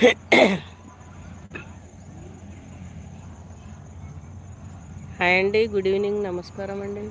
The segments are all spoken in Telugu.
హాయ్ అండి గుడ్ ఈవినింగ్ నమస్కారం అండి.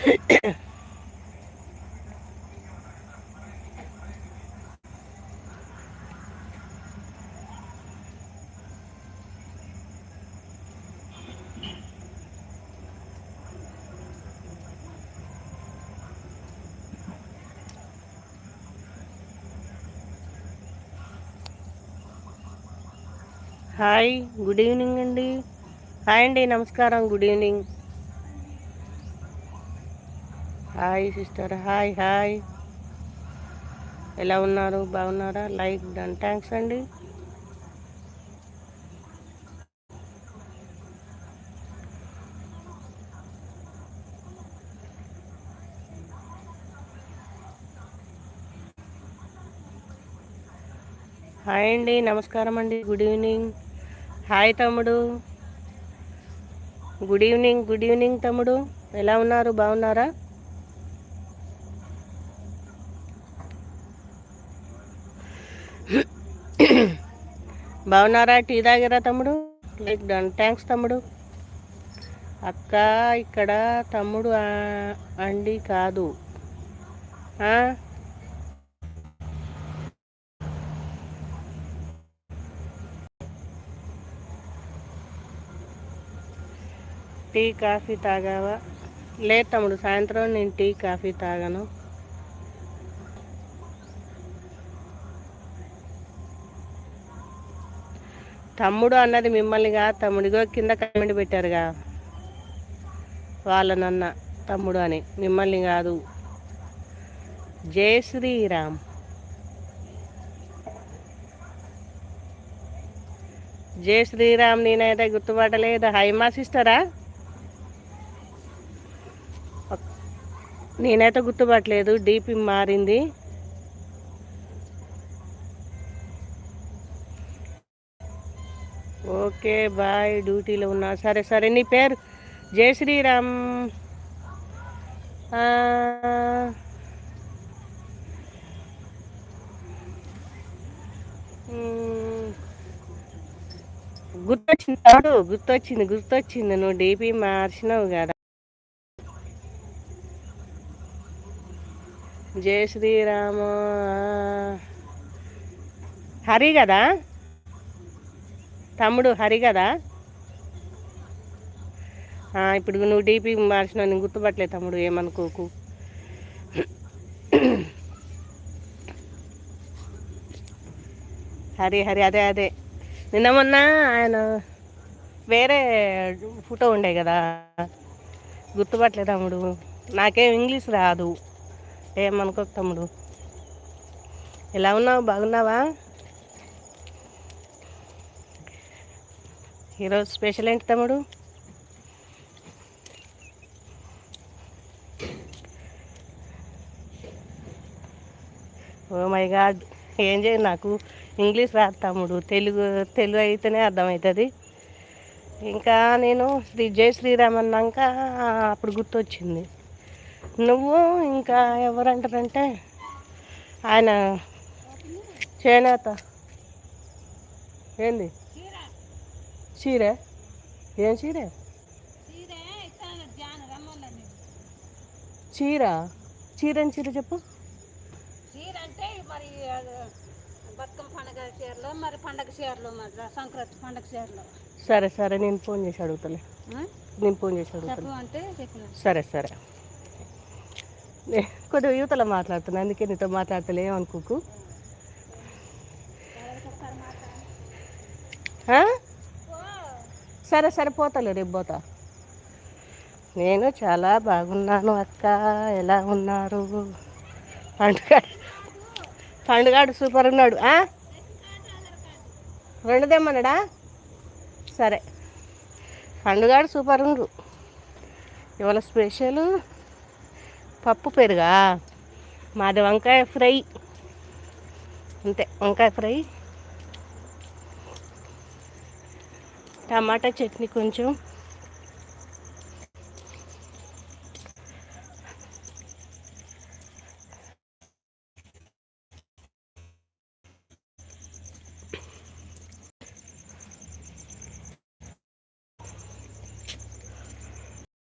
హాయ్ గుడ్ ఈవినింగ్ అండి. హాయ్ అండి నమస్కారం good evening. Hi sister hi hi. ఎలా ఉన్నారు? బాగున్నారా? Like done. థ్యాంక్స్ అండి. హాయ్ అండి. నమస్కారం అండి. Good evening. హాయ్ తమ్ముడు. గుడ్ ఈవినింగ్ గుడ్ ఈవినింగ్ తమ్ముడు. ఎలా ఉన్నారు? బాగున్నారా? బాగున్నారా? టీ తాగారా తమ్ముడు? లైక్ డన్ థ్యాంక్స్ తమ్ముడు. అక్క ఇక్కడ తమ్ముడు అండి కాదు. టీ కాఫీ తాగావా? లేదు తమ్ముడు సాయంత్రం నేను టీ కాఫీ తాగాను. తమ్ముడు అన్నది మిమ్మల్నిగా తమ్ముడిగో కింద కమెంట్ పెట్టారుగా. వాళ్ళనన్న తమ్ముడు అని. మిమ్మల్ని కాదు. జై శ్రీరామ్. జై శ్రీరామ్ నేనైతే గుర్తుపట్టలేదు. హైమా సిస్టరా? నేనైతే గుర్తుపట్టలేదు. డీపీ మారింది. ఓకే బాయ్ డ్యూటీలో ఉన్నా. సరే సరే నీ పేరు? జై శ్రీరామ్. గుర్తొచ్చింది కాదు గుర్తొచ్చింది గుర్తొచ్చింది. నువ్వు డీపీ మార్చినావు కదా. జై శ్రీరామ. హరి కదా? తమ్ముడు హరి కదా? ఇప్పుడు నువ్వు డీపీ మార్చిన నేను గుర్తుపట్టలేదు తమ్ముడు ఏమనుకోకు. హరి హరి అదే అదే. నిన్న మొన్న ఆయన వేరే ఫోటో ఉండే కదా? గుర్తుపట్టలేదు తమ్ముడు. నాకేం ఇంగ్లీష్ రాదు. ఏమనుకోకు తమ్ముడు. ఎలా ఉన్నావు? బాగున్నావా? ఈరోజు స్పెషల్ ఏంటి తమ్ముడు? ఓ మై గాడ్ ఏం చేయ నాకు ఇంగ్లీష్ రాదు తమ్ముడు తెలుగు తెలుగు అయితేనే అర్థమవుతుంది. ఇంకా నేను శ్రీ జై శ్రీరామ్ అన్నాక అప్పుడు గుర్తొచ్చింది. నువ్వు ఇంకా ఎవరంటారంటే ఆయన చేనేత. ఏంది? చీర? ఏం చీర? చీర చీర? అని చీర చెప్పు. బతుకమ్మ పండుగ చీరలో మరి పండగ చీరలో మరి సంక్రాంతి పండగ చీరలో. సరే సరే నేను ఫోన్ చేసి అడుగుతలే? నేను ఫోన్ చేసి అడుగుతాను అంటే సరే సరే. కొద్దిగా యువతలో మాట్లాడుతున్నా అందుకే నీతో మాట్లాడతలే ఏమనుకోకు. ఆ? సరే సరే రేపు పోతా. నేను చాలా బాగున్నాను అక్క. ఎలా ఉన్నారు? పండుగ పండుగాడు సూపర్ ఉన్నాడు. రెండుదేమన్నాడా సరే. పండుగాడు సూపర్ ఉండు. ఇవాళ స్పెషల్ పప్పు పెరుగా. మాది వంకాయ ఫ్రై. అంతే వంకాయ ఫ్రై. టమాటా చట్నీ కొంచెం.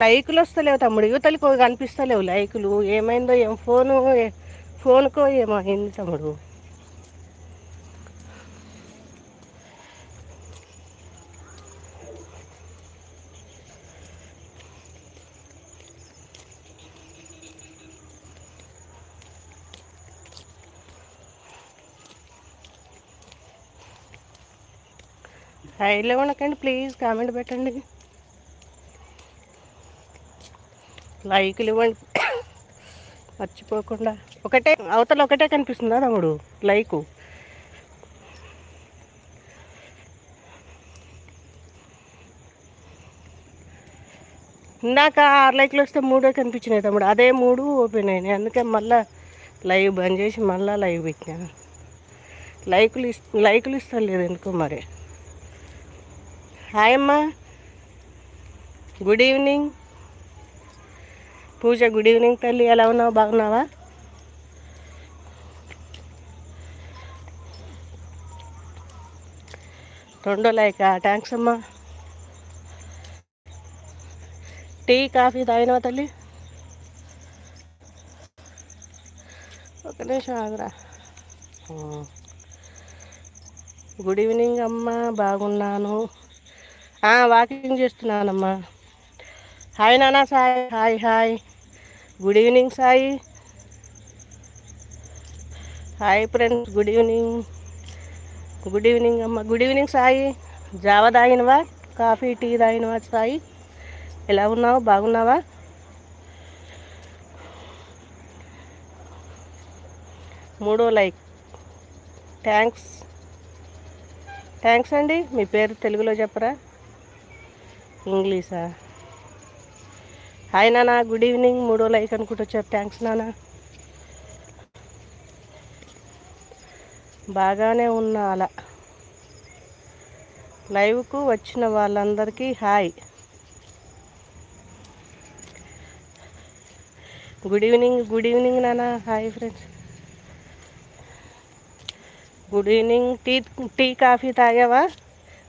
లైకులు వస్తలేవు తమ్ముడు యువతలకు కనిపిస్తలేవు లైకులు. ఏమైందో ఏం ఫోను ఫోన్కో ఏమో అయింది తమ్ముడు. హైలో ఉండకండి ప్లీజ్ కామెంట్ పెట్టండి. లైక్లు ఇవ్వండి. మర్చిపోకుండా. ఒకటే అవతల ఒకటే కనిపిస్తుందా తమ్ముడు? లైకు. ఇందాక ఆరు లైక్లు వస్తే మూడే కనిపించినాయి తమ్ముడు. అదే మూడు ఓపెన్ అయినాయి. అందుకే మళ్ళా లైవ్ బంద్ చేసి మళ్ళీ లైవ్ పెట్టాను. లైకులు ఇస్ లైకులు ఇస్తలేదు ఎందుకో మరి. హాయ్ అమ్మా good evening Pooja good evening తల్లి ఎలా ఉన్నావు బాగున్నావా రెండో లైక్ థ్యాంక్స్ అమ్మా టీ కాఫీ తాగినావా తల్లి? ఒక నిమిషం ఆగురా. గుడ్ ఈవినింగ్ అమ్మా. బాగున్నాను. వాకింగ్ చేస్తున్నానమ్మా. హాయ్ నానా Sai hi hi. Good evening Sai. Hi friends good evening. Good evening అమ్మ. Good evening Sai. జావ తాగినవా? కాఫీ టీ తాగినవా సాయి? ఎలా ఉన్నావు? బాగున్నావా? మూడో లైక్. థ్యాంక్స్ థ్యాంక్స్ అండి. మీ పేరు తెలుగులో చెప్పరా? ఇంగ్లీషా? హాయ్ నాన్న గుడ్ ఈవినింగ్. మూడో లైక్ అనుకుంటూ వచ్చారు థ్యాంక్స్ నాన్న. బాగానే ఉన్నా అలా. లైవ్కు వచ్చిన వాళ్ళందరికీ hi. Good evening good evening నాన్న. Hi friends. Good evening. Tea tea coffee తాగావా?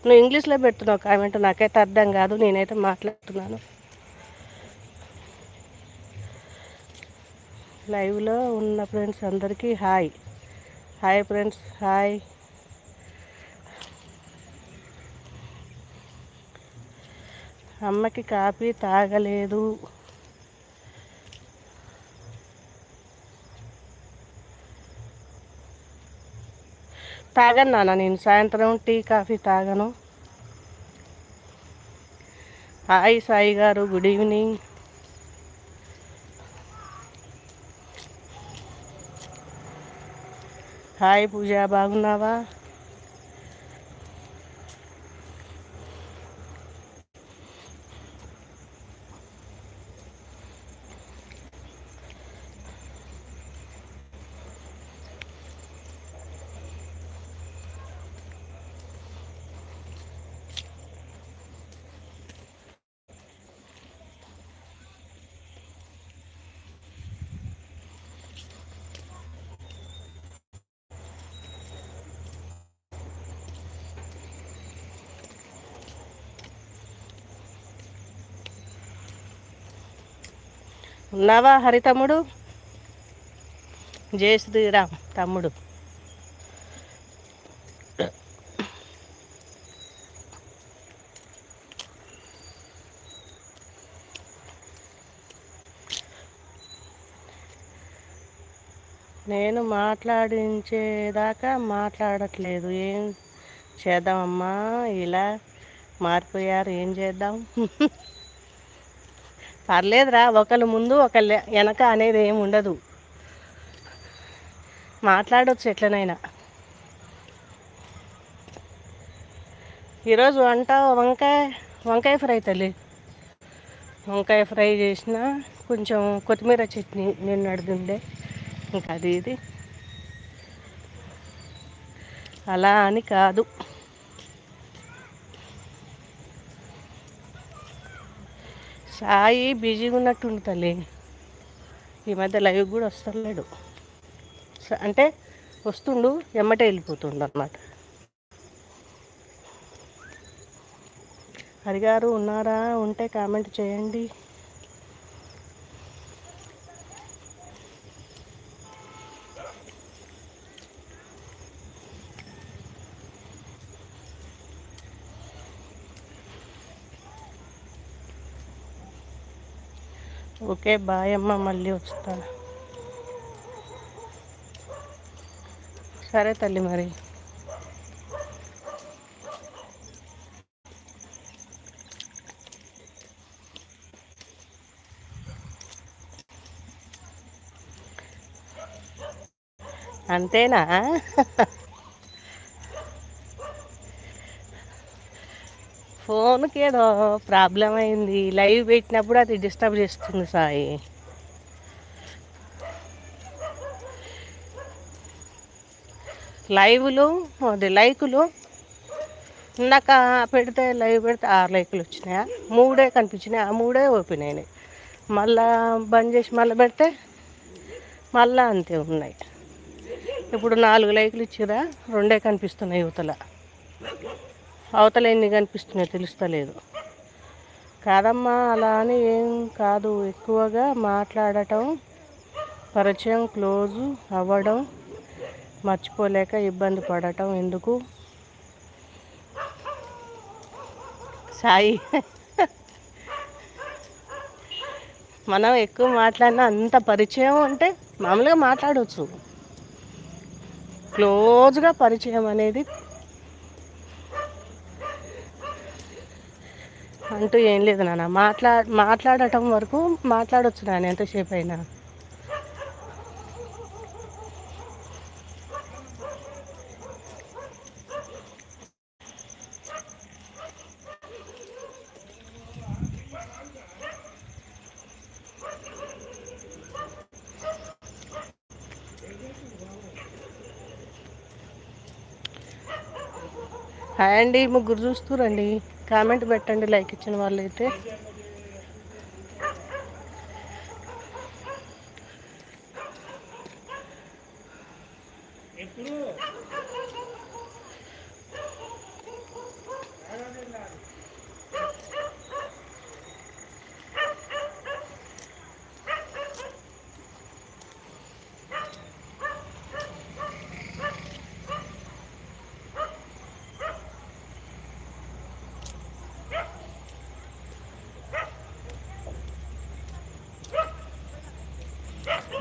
నువ్వు ఇంగ్లీష్లో పెడుతున్నావు కామెంట్ నాకైతే అర్థం కాదు నేనైతే మాట్లాడుతున్నాను. లైవ్లో ఉన్న ఫ్రెండ్స్ అందరికీ హాయ్ హాయ్ ఫ్రెండ్స్ హాయ్ అమ్మకి కాఫీ తాగలేదు. తాగను నాన్న నేను సాయంత్రం టీ కాఫీ తాగను. హాయ్ సాయి గారు గుడ్ ఈవినింగ్. హాయ్ పూజ బాగున్నావా? ఉన్నావా హరితమ్ముడు? జయ శ్రీరామ్ తమ్ముడు. నేను మాట్లాడించేదాకా మాట్లాడట్లేదు. ఏం చేద్దామమ్మా? ఇలా మారిపోయారు. ఏం చేద్దాం? పర్లేదురా ఒకళ్ళు ముందు ఒకళ్ళు వెనక అనేది ఏమి ఉండదు. మాట్లాడవచ్చు ఎట్లనైనా. ఈరోజు వంట వంకాయ వంకాయ ఫ్రై తల్లి. వంకాయ ఫ్రై చేసిన కొంచెం కొత్తిమీర చట్నీ నేను అడుగుండే. ఇంకా అది ఇది. అలా అని కాదు. సాయి బిజీగా ఉన్నట్టుండి తల్లి. ఈ మధ్య లైవ్ కూడా వస్తలేడు. అంటే వస్తుండు ఎమ్మటే వెళ్ళిపోతుండు అనమాట హరిగారు ఉన్నారా? ఉంటే కామెంట్ చేయండి. ఓకే బాయ్ అమ్మ మళ్ళీ వస్తా. సరే తల్లి మరి. అంతేనా? ఫోన్కి ఏదో ప్రాబ్లం అయింది. లైవ్ పెట్టినప్పుడు అది డిస్టర్బ్ చేస్తుంది సాయి. లైవ్లు అది లైకులు. ఇందాక పెడితే లైవ్ పెడితే ఆరు లైకులు వచ్చినాయా? మూడే కనిపించినాయి. ఆ మూడే ఓపెన్ అయినాయి మళ్ళా బంద్ చేసి మళ్ళీ పెడితే మళ్ళా అంతే ఉన్నాయి. ఇప్పుడు నాలుగు లైకులు ఇచ్చిరా రెండే కనిపిస్తున్నాయి యువతల. అవతల ఎన్ని కనిపిస్తున్నాయి తెలుస్తలేదు. కాదమ్మా అలా అని ఏం కాదు. ఎక్కువగా మాట్లాడటం పరిచయం క్లోజు అవ్వడం మర్చిపోలేక ఇబ్బంది పడటం ఎందుకు? సాయి. మనం ఎక్కువ మాట్లాడినా అంత పరిచయం అంటే మామూలుగా మాట్లాడవచ్చు క్లోజ్గా పరిచయం అనేది అంటూ ఏం లేదు నాన్న. మాట్లా మాట్లాడటం వరకు మాట్లాడొచ్చు నాన్న ఎంతసేపు అయినా. హాయ్ అండి ముగ్గురు చూస్తురండి కామెంట్ పెట్టండి లైక్ ఇచ్చిన వాళ్ళైతే.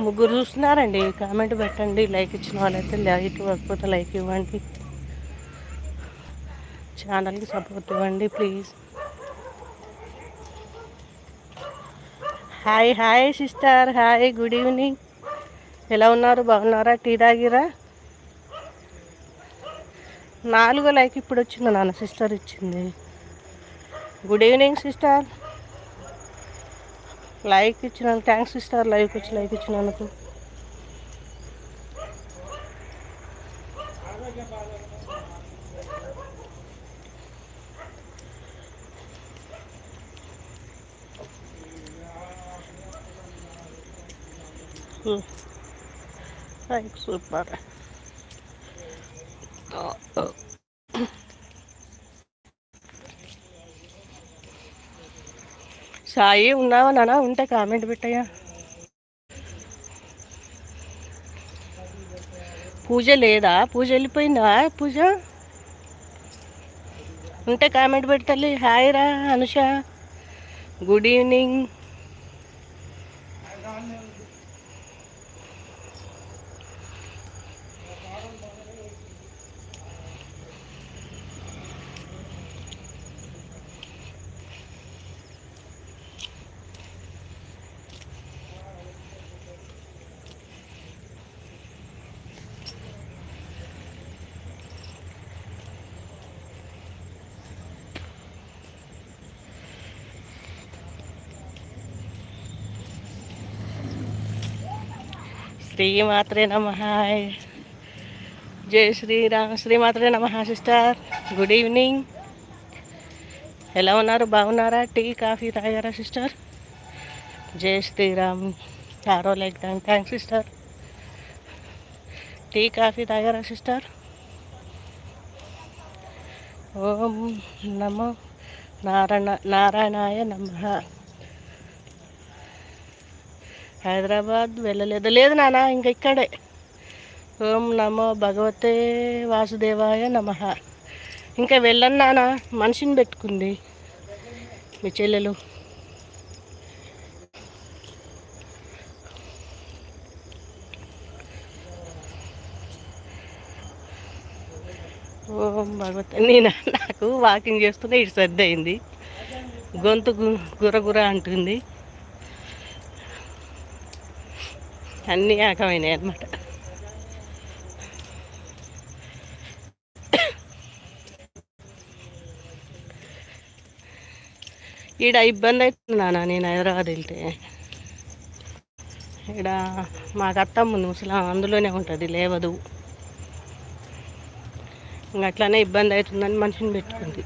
ముగ్గురు చూస్తున్నారండి. కామెంట్ పెట్టండి. లైక్ ఇచ్చిన వాళ్ళైతే లైక్ ఇవ్వకపోతే లైక్ ఇవ్వండి. ఛానల్కి సపోర్ట్ ఇవ్వండి please. Hi hi sister. Hi good evening. ఎలా ఉన్నారు? బాగున్నారా? టీ తాగిరా? నాలుగో లైక్ ఇప్పుడు వచ్చింది నాన్న. సిస్టర్ ఇచ్చింది. Good evening sister. లైక్ ఇచ్చినందుకు థ్యాంక్స్ సిస్టర్ లైక్ వచ్చి లైక్ ఇచ్చినందుకు లైక్ సూపర్ సాయి ఉన్నావా నానా? ఉంటే కామెంట్ పెట్టయ్యా. పూజ లేదా? పూజ వెళ్ళిపోయిందా? పూజ? ఉంటే కామెంట్ పెట్టాలి హాయ్ రా అనుష. Good evening. శ్రీమాత్రే నమ. జై శ్రీరామ్. శ్రీమాత్రే నమ సిస్టర్. గుడ్ ఈవినింగ్ ఎలా ఉన్నారు? బాగున్నారా? టీ కాఫీ తాగారా సిస్టర్? జై శ్రీరామ్. ఆరో like thanks sister. Tea coffee తాగారా సిస్టర్? ఓం నమో నారాయణ నారాయణాయ నమ. హైదరాబాద్ వెళ్ళలేదు. లేదు నాన్న ఇంకా ఇక్కడే. ఓం నమో భగవతే వాసుదేవాయ నమ. ఇంకా వెళ్ళను నాన్న మనిషిని పెట్టుకుంది మీ చెల్లెలు. ఓం భగవతే నేను? నాకు వాకింగ్ చేస్తూనే ఇటు సర్ది అయింది. గొంతు గు- గురగుర అంటుంది. అన్నీ ఆకమైనాయి అన్నమాట. ఈడ ఇబ్బంది అవుతున్నానా నేను హైదరాబాద్ వెళ్తే. ఈడ మాకు అత్తమ్మ ముసలాం అందులోనే ఉంటుంది లేవదు. ఇంక అట్లానే ఇబ్బంది అవుతుందని మనిషిని పెట్టుకుంది.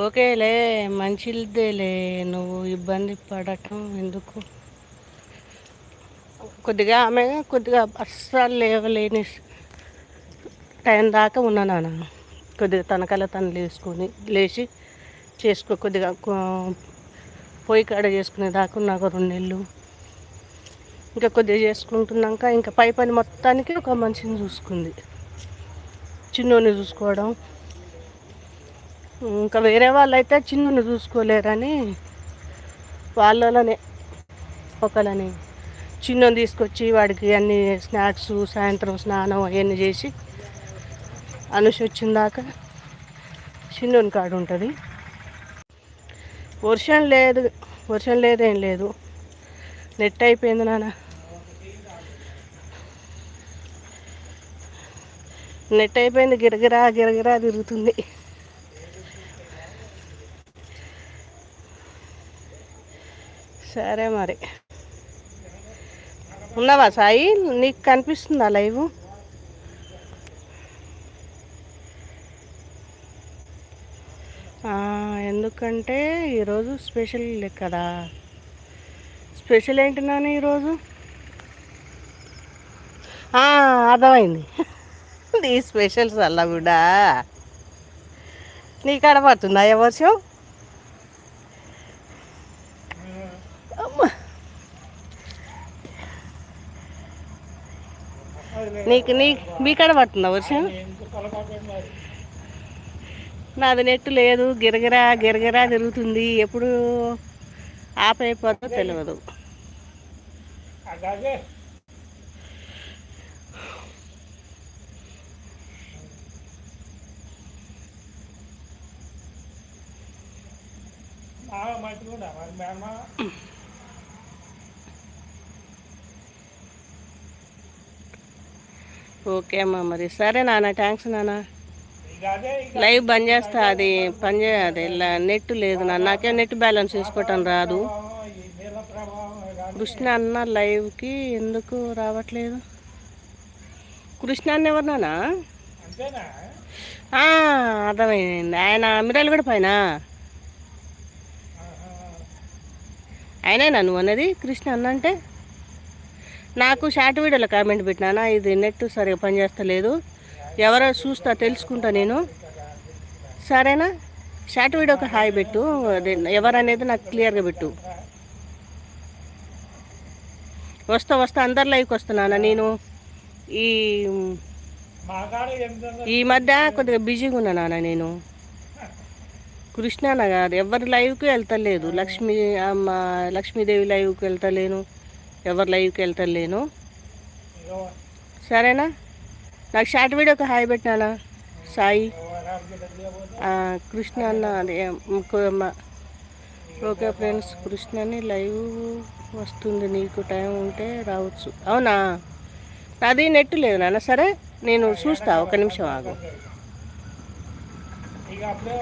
ఓకేలే మంచిదేలే నువ్వు ఇబ్బంది పడటం ఎందుకు? కొద్దిగా ఆమె కొద్దిగా అస్సలు లేవలేని టైం దాకా ఉన్నా నాన్న. కొద్దిగా తనకల తను లేచుకొని లేచి చేసుకో కొద్దిగా పొయ్యి కాడ చేసుకునే దాకా నాకు రెండు నెలలు. ఇంకా కొద్దిగా చేసుకుంటున్నాక ఇంకా పై పని మొత్తానికి ఒక మనిషిని చూసుకుంది. చిన్నోని చూసుకోవడం ఇంకా వేరే వాళ్ళు అయితే చిన్నని చూసుకోలేరని వాళ్ళలోనే ఒకళ్ళని చిన్నని తీసుకొచ్చి వాడికి అన్ని స్నాక్స్ సాయంత్రం స్నానం అవన్నీ చేసి అనుష వచ్చిన దాకా చిన్నోని కాడు ఉంటుంది. వర్షం లేదు వర్షం లేదేం లేదు. నెట్ అయిపోయింది నాన్న. నెట్ అయిపోయింది గిరగిరా గిరగిరా తిరుగుతుంది. సరే మరి. ఉన్నావా సాయి? నీకు కనిపిస్తుందా లైవ్? ఎందుకంటే ఈరోజు స్పెషల్ కదా స్పెషల్ ఏంటి నాన్న ఈరోజు? అర్థమైంది. నీ స్పెషల్స్ అల్లా కూడా నీ కాడ పడుతుందా ఏ నీకు నీ మీ కాడ పడుతుందా వర్షం? నాది నెట్ లేదు గిరగిరా గిరగిరా తిరుగుతుంది. ఎప్పుడు ఆఫ్ అయిపోతుందో తెలియదు ఓకే అమ్మా మరి. సరే నాన్న థ్యాంక్స్ నాన్న. లైవ్ బంద్ చేస్తా అది పని చేయదు ఇలా నెట్ లేదు నాన్న. నాకే నెట్ బ్యాలెన్స్ చూసుకోవటం రాదు. కృష్ణ అన్న లైవ్కి ఎందుకు రావట్లేదు? కృష్ణ అన్న ఎవరినానా అర్థమైంది. ఆయన మిరాలు కూడా పైన. ఆయనేనా నువ్వు అన్నది కృష్ణ అన్న అంటే? నాకు షార్ట్ వీడియోలో కామెంట్ పెట్టినానా ఇది నెట్ సరిగా పనిచేస్తలేదు. ఎవరో చూస్తా తెలుసుకుంటా నేను. సరేనా? షార్ట్ వీడియోకి హాయ్ పెట్టు. ఎవరనేది నాకు క్లియర్గా పెట్టు. వస్తా వస్తా అందరి లైవ్కి వస్తున్నానా నేను ఈ ఈ మధ్య కొద్దిగా బిజీగా ఉన్నానా నాన్న నేను. కృష్ణాన కాదు ఎవరి లైవ్కి వెళ్తలేదు. లక్ష్మీ అమ్మ లక్ష్మీదేవి లైవ్కి వెళ్తలేను. ఎవరు లైవ్కి వెళ్తలేను సరేనా? నాకు షార్ట్ వీడియోకి హాయ్ పెట్టినానా? సాయి. కృష్ణ అన్న అదే ఓకే ఫ్రెండ్స్ కృష్ణని లైవ్ వస్తుంది. నీకు టైం ఉంటే రావచ్చు. అవునా? అది నెట్ లేదు నాన్న. సరే నేను చూస్తా. ఒక నిమిషం ఆగు. ఇక అప్పుడే